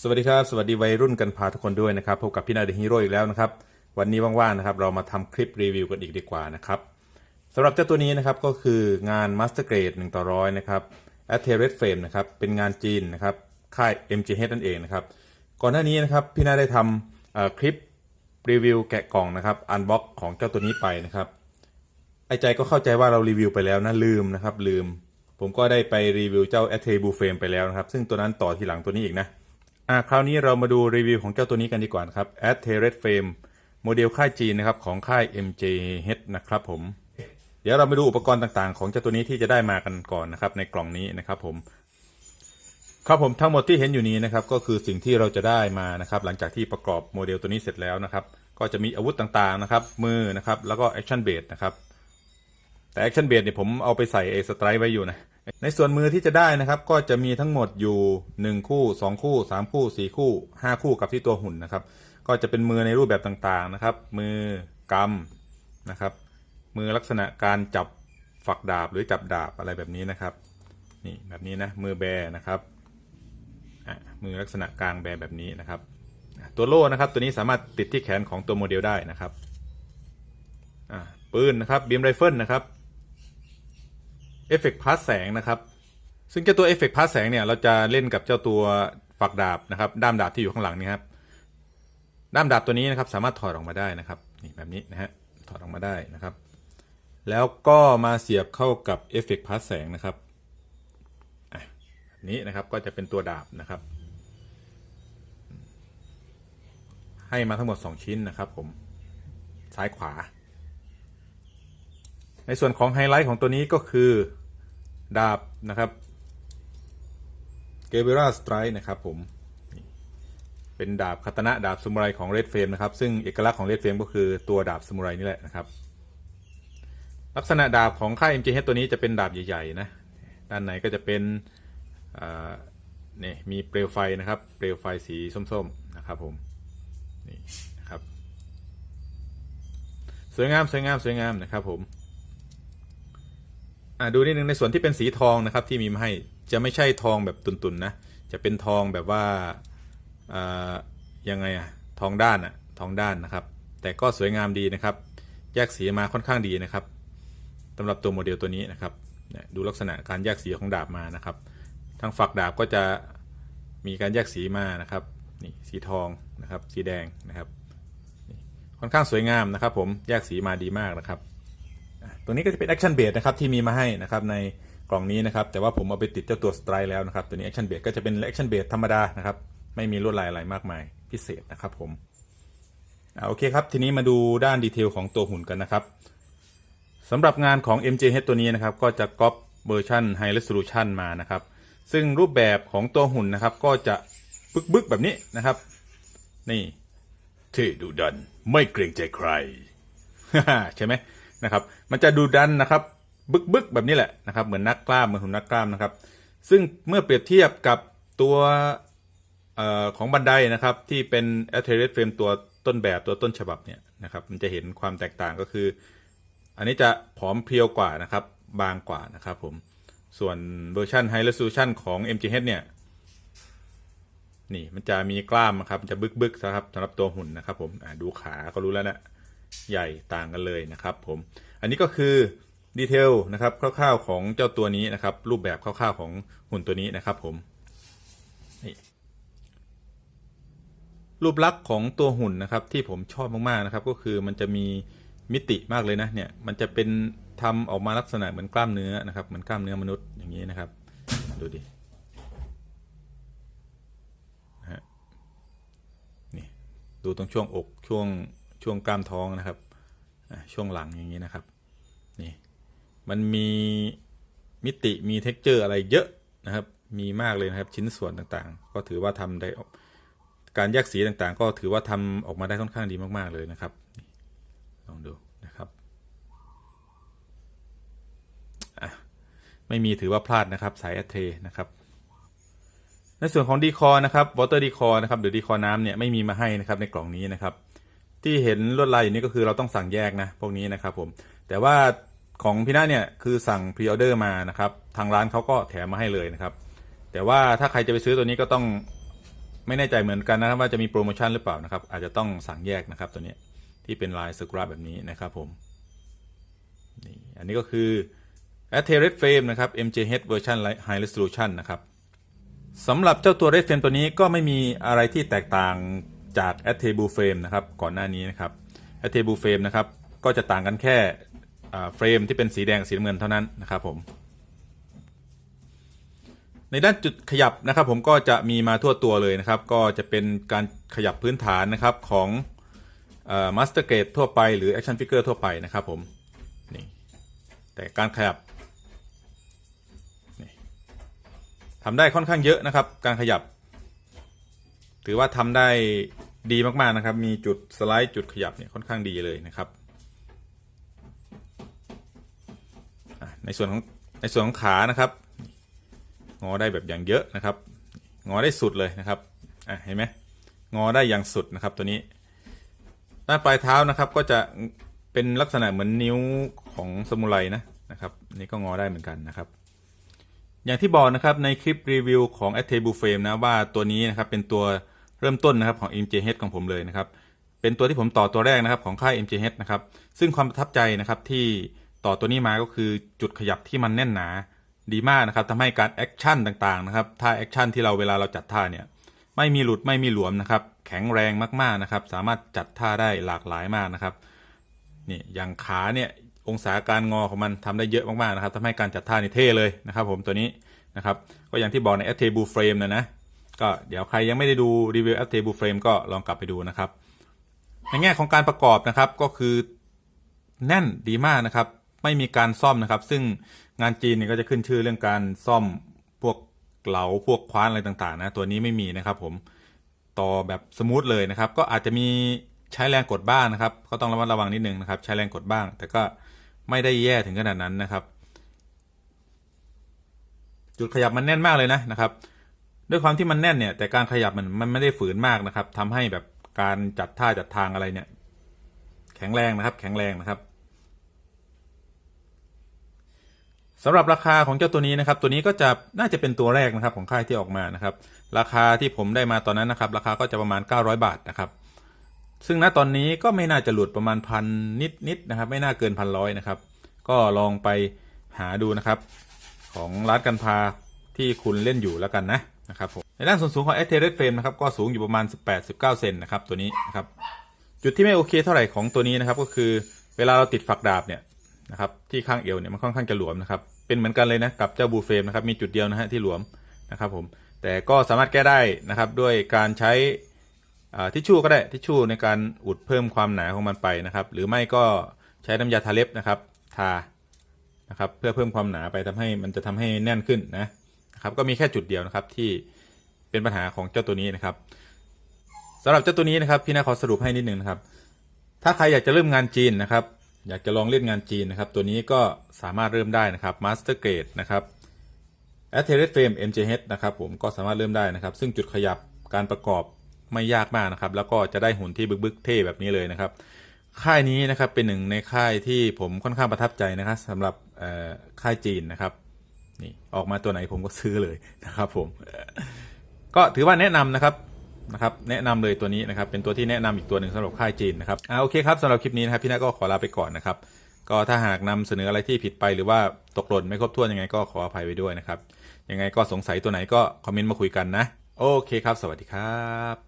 สวัสดีครับ สวัสดีวัยรุ่นกันพาทุกคนด้วยนะครับพบกับพี่นายเดอะฮีโร่อีกแล้วนะครับ วันนี้ว่างๆนะครับเรามาทำคลิปรีวิวกันอีกดีกว่านะครับสำหรับเจ้าตัวนี้นะครับก็คืองาน Master Grade 1ต่อร้อยนะครับ a t e r e d Frame นะครับเป็นงานจีนนะครับค่าย MGH นั่นเองนะครับก่อนหน้านี้นะครับพี่นายได้ทำคลิปรีวิวแกะกล่องนะครับอันบ็อกของเจ้าตัวนี้ไปนะครับไอ้ใจก็เข้าใจว่าเรารีวิวไปแล้วนะลืมนะครับลืม ผมก็ได้ไปรีวิวเจ้า a t r e b u Frame ไปแล้วนะครับซึ่งตัวนั้นต่อทีหลังตัวนี้อีกนะ อ่าคราวนี้เรามาดูรีวิวของเจ้าตัวนี้กันดีกว่านะครับ a t e r e d Frame โมเดลค่ายจีนนะครับของค่าย MJH นะครับผม เดี๋ยวเรามาดูอุปกรณ์ต่างๆ ของเจ้าตัวนี้ที่จะได้มากันก่อนนะครับในกล่องนี้นะครับผม ครับผมทั้งหมดที่เห็นอยู่นี้นะครับก็คือสิ่งที่เราจะได้มานะครับหลังจากที่ประกอบโมเดลตัวนี้เสร็จแล้วนะครับ ก็จะมีอาวุธต่างๆนะครับมือนะครับแล้วก็แอคชั่นเบสนะครับแต่แอคชั่นเบสเนี่ยผมเอาไปใส่เอสไตร์ไว้อยู่นะ ในส่วนมือที่จะได้นะครับ ก็จะมีทั้งหมดอยู่ 1 คู่ 2 คู่ 3 คู่ 4 คู่ 5 คู่กับที่ตัวหุ่นนะครับ ก็จะเป็นมือในรูปแบบต่างๆนะครับ มือกำนะครับ มือลักษณะการจับฝักดาบหรือจับดาบอะไรแบบนี้นะครับ นี่แบบนี้นะมือแบนะครับมือลักษณะกลางแบแบบนี้นะครับ ตัวโล่นะครับ ตัวนี้สามารถติดที่แขนของตัวโมเดลได้นะครับปืนนะครับบีมไรเฟิลนะครับ เอฟเฟกต์พาสแสงนะครับ ซึ่งเจ้าตัวเอฟเฟกต์พาสแสงเนี่ยเราจะเล่นกับเจ้าตัวฝักดาบนะครับ ด้ามดาบที่อยู่ข้างหลังนี่ครับ ด้ามดาบตัวนี้นะครับ สามารถถอดออกมาได้นะครับนี่แบบนี้นะฮะถอดออกมาได้นะครับ แล้วก็มาเสียบเข้ากับเอฟเฟกต์พาสแสงนะครับอะแบบนี้นะครับก็จะเป็นตัวดาบนะครับ ให้มาทั้งหมด 2 ชิ้นนะครับผมซ้ายขวา ในส่วนของไฮไลท์ของตัวนี้ก็คือ ดาบนะครับเกเบราสไตร์นะครับผมเป็นดาบคาตนะดาบสมุไรของเรดเฟรมนะครับ ซึ่งเอกลักษณ์ของเรดเฟรมก็คือตัวดาบสมุไรนี่แหละนะครับ ลักษณะดาบของค่าย MJH ตัวนี้จะเป็นดาบใหญ่ๆนะด้านในก็จะเป็นนี่มีเปลวไฟนะครับ เปลวไฟสีส้มๆนะครับผมนี่นะครับ สวยงามสวยงามสวยงามนะครับผม อ่าดูนิดนึงในส่วนที่เป็นสีทองนะครับที่มีมาให้จะไม่ใช่ทองแบบตุนๆนะจะเป็นทองแบบว่าอ่ายังไงอะทองด้านอะทองด้านนะครับ แต่ก็สวยงามดีนะครับ แยกสีมาค่อนข้างดีนะครับสำหรับตัวโมเดลตัวนี้นะครับดูลักษณะการแยกสีของดาบมานะครับ ทางฝักดาบก็จะมีการแยกสีมานะครับนี่สีทองนะครับ สีแดงนะครับ ค่อนข้างสวยงามนะครับ ผมแยกสีมาดีมากนะครับ ตัวนี้ก็จะเป็นแอคชั่นเบสนะครับที่มีมาให้นะครับในกล่องนี้นะครับ แต่ว่าผมเอาไปติดเจ้าตัวสไตร์แล้วนะครับ ตัวนี้แอคชั่นเบสก็จะเป็นแอคชั่นเบสธรรมดานะครับ ไม่มีลวดลายอะไรมากมายพิเศษนะครับผมอ่าโอเคครับ ทีนี้มาดูด้านดีเทลของตัวหุ่นกันนะครับสำหรับงานของ MJH ตัวนี้นะครับ ก็จะก๊อปเวอร์ชัน High Resolution มานะครับ ซึ่งรูปแบบของตัวหุ่นนะครับ ก็จะบึกๆแบบนี้นะครับ นี่เท่ดุดัน ไม่เกรงใจใครใช่ไหม นะครับ มันจะดูดันนะครับ บึกบึกแบบนี้แหละนะครับ เหมือนนักกล้ามเหมือนหุ่นนักกล้ามนะครับ ซึ่งเมื่อเปรียบเทียบกับตัวออของบันไดนะครับ ที่เป็น a t e r e s Frame ตัวต้นแบบตัวต้นฉบับเนี่ยนะครับ มันจะเห็นความแตกต่างก็คือ อันนี้จะผอมเพรียวกว่านะครับ บางกว่านะครับผม ส่วนเวอร์ชัน High Resolution ของ MGH เนี่ยนี่มันจะมีกล้ามนะครับมันจะบึกบึกนะครับสำหรับตัวหุ่นนะครับผมดูขาก็รู้แล้วนะ ใหญ่ต่างกันเลยนะครับผมอันนี้ก็คือดีเทลนะครับคร่าวๆของเจ้าตัวนี้นะครับ รูปแบบคร่าวๆของหุ่นตัวนี้นะครับผมรูปลักษณ์ของตัวหุ่นนะครับที่ผมชอบมากๆนะครับ ก็คือมันจะมีมิติมากเลยนะเนี่ยมันจะเป็นทำออกมาลักษณะเหมือนกล้ามเนื้อนะครับเหมือนกล้ามเนื้อมนุษย์อย่างนี้นะครับ ดูดินี่ดูตรงช่วงอกช่วง ช่วงกล้ามท้องนะครับช่วงหลังอย่างนี้นะครับนี่มันมีมิติมีเท็กเจอร์อะไรเยอะนะครับ มีมากเลยนะครับชิ้นส่วนต่างๆ ก็ถือว่าทำได้การแยกสีต่างๆ ก็ถือว่าทำออกมาได้ค่อนข้างดีมากๆเลยนะครับลองดูนะครับไม่มีถือว่าพลาดนะครับสายแอตเทนะครับในส่วนของดีคอนะครับวอเตอร์ดีคอนะครับหรือดีคอน้ำเนี่ยไม่มีมาให้นะครับในกล่องนี้นะครับ ที่เห็นลวดลายอยู่นี้ก็คือเราต้องสั่งแยกนะพวกนี้นะครับผมแต่ว่าของพี่น้าเนี่ยคือสั่งพรีออเดอร์มานะครับทางร้านเขาก็แถมมาให้เลยนะครับ แต่ว่าถ้าใครจะไปซื้อตัวนี้ก็ต้องไม่แน่ใจเหมือนกันนะครับว่าจะมีโปรโมชั่นหรือเปล่านะครับ อาจจะต้องสั่งแยกนะครับตัวนี้ที่เป็นลายสกราแบบนี้นะครับผมนี่อันนี้ก็คือ a t e r e d Frame นะครับ MJH Version High Resolution นะครับสำหรับเจ้าตัว Red Frame ตัวนี้ก็ไม่มีอะไรที่แตกต่าง จาก a t e b l e Frame นะครับก่อนหน้านี้นะครับ a t e b l e Frame นะครับก็จะต่างกันแค่เฟรมที่เป็นสีแดงสีน้ำเงินเท่านั้นนะครับผมในด้านจุดขยับนะครับ ผมก็จะมีมาทั่วตัวเลยนะครับ ก็จะเป็นการขยับพื้นฐานนะครับของมาสเตอร์เกตทั่วไปหรือ Action Figure ทั่วไปนะครับผมนี่แต่การขยับทำได้ค่อนข้างเยอะนะครับ การขยับ ถือว่าทำได้ ดีมากๆนะครับ มีจุดสไลด์จุดขยับเนี่ยค่อนข้างดีเลยนะครับในส่วนของในส่วนของขานะครับ งอได้แบบอย่างเยอะนะครับ งอได้สุดเลยนะครับอะเห็นไหมงอได้อย่างสุดนะครับ ตัวนี้ด้านปลายเท้านะครับ ก็จะเป็นลักษณะเหมือนนิ้วของสมุไรนะนะครับ นี่ก็งอได้เหมือนกันนะครับ อย่างที่บอกนะครับในคลิปรีวิวของ a t a b l e Frame นะว่าตัวนี้นะครับเป็นตัว เริ่มต้นนะครับของ MJH ของผมเลยนะครับเป็นตัวที่ผมต่อตัวแรกนะครับของค่าย MJH นะครับซึ่งความประทับใจนะครับที่ต่อตัวนี้มาก็คือจุดขยับที่มันแน่นหนาดีมากนะครับทำให้การแอคชั่นต่างๆนะครับท่าแอคชั่นที่เราเวลาเราจัดท่าเนี่ยไม่มีหลุดไม่มีหลวมนะครับแข็งแรงมากๆนะครับสามารถจัดท่าได้หลากหลายมากนะครับนี่อย่างขาเนี่ยองศาการงอของมันทำได้เยอะมากๆนะครับทำให้การจัดท่านี่เท่เลยนะครับ ผมตัวนี้นะครับก็อย่างที่บอกใน a t a b l e Frame นะนะ ก็เดี๋ยวใครยังไม่ได้ดูรีวิว a t a b l e Frame ก็ลองกลับไปดูนะครับ ในแง่ของการประกอบนะครับก็คือแน่นดีมากนะครับ ไม่มีการซ่อมนะครับ ซึ่งงานจีนเนี่ยก็จะขึ้นชื่อเรื่องการซ่อมพวกเหลาพวกคว้านอะไรต่างๆนะตัวนี้ไม่มีนะครับผมต่อแบบสมูทเลยนะครับ ก็อาจจะมีใช้แรงกดบ้างนะครับ ก็ต้องระมัดระวังนิดนึงนะครับ ใช้แรงกดบ้าง แต่ก็ไม่ได้แย่ถึงขนาดนั้นนะครับ จุดขยับมันแน่นมากเลยนะนะครับ ด้วยความที่มันแน่นเนี่ย แต่การขยับมันมันไม่ได้ฝืนมากนะครับทำให้แบบการจัดท่าจัดทางอะไรเนี่ย แข็งแรงนะครับ แข็งแรงนะครับสำหรับราคาของเจ้าตัวนี้นะครับ ตัวนี้ก็จะน่าจะเป็นตัวแรกนะครับของค่ายที่ออกมานะครับ ราคาที่ผมได้มาตอนนั้นนะครับ ราคาก็จะประมาณ 900 บาทนะครับ ซึ่งณตอนนี้ก็ไม่น่าจะหลุดประมาณพันนิดนิดนะครับ ไม่น่าเกินพันร้อยนะครับ ก็ลองไปหาดูนะครับ ของร้านกันพาที่คุณเล่นอยู่แล้วกันนะ นะครับผมในด้านส่วนสูงของ a t e r e d Frame นะครับก็สูงอยู่ประมาณ 18-19 เซนนะครับตัวนี้นะครับจุดที่ไม่โอเคเท่าไหร่ของตัวนี้นะครับก็คือเวลาเราติดฝักดาบเนี่ยนะครับที่ข้างเอวเนี่ยมันค่อนข้างจะหลวมนะครับเป็นเหมือนกันเลยนะกับเจ้าบูเฟรมนะครับมีจุดเดียวนะฮะที่หลวมนะครับผมแต่ก็สามารถแก้ได้นะครับด้วยการใช้ทิชชู่ก็ได้ทิชชู่ในการอุดเพิ่มความหนาของมันไปนะครับหรือไม่ก็ใช้น้ำยาทาเล็บนะครับทานะครับเพื่อเพิ่มความหนาไปทำให้มันจะทำให้แน่นขึ้นนะ นะครับก็มีแค่จุดเดียวนะครับที่เป็นปัญหาของเจ้าตัวนี้นะครับสำหรับเจ้าตัวนี้นะครับพี่นาขอสรุปให้นิดนึงนะครับ ถ้าใครอยากจะเริ่มงานจีนนะครับ อยากจะลองเล่นงานจีนนะครับ ตัวนี้ก็สามารถเริ่มได้นะครับ Master Grade นะครับ a t e r e Frame MJH นะครับผมก็สามารถเริ่มได้นะครับ ซึ่งจุดขยับการประกอบไม่ยากมากนะครับ แล้วก็จะได้หุ่นที่บึกๆเท่แบบนี้เลยนะครับ ค่ายนี้นะครับเป็นหนึ่งในค่ายที่ผมค่อนข้างประทับใจนะครับสำหรับค่ายจีนนะครับ นี่ออกมาตัวไหนผมก็ซื้อเลยนะครับผม ก็ถือว่าแนะนำนะครับนะครับ แนะนำเลยตัวนี้นะครับ เป็นตัวที่แนะนำอีกตัวหนึ่งสำหรับค่ายจีนนะครับอ่าโอเคครับสำหรับคลิปนี้นะครับพี่นาก็ขอลาไปก่อนนะครับ ก็ถ้าหากนำเสนออะไรที่ผิดไปหรือว่าตกหล่นไม่ครบถ้วนยังไงก็ขออภัยไว้ด้วยนะครับ ยังไงก็สงสัยตัวไหนก็คอมเมนต์มาคุยกันนะ โอเคครับ สวัสดีครับ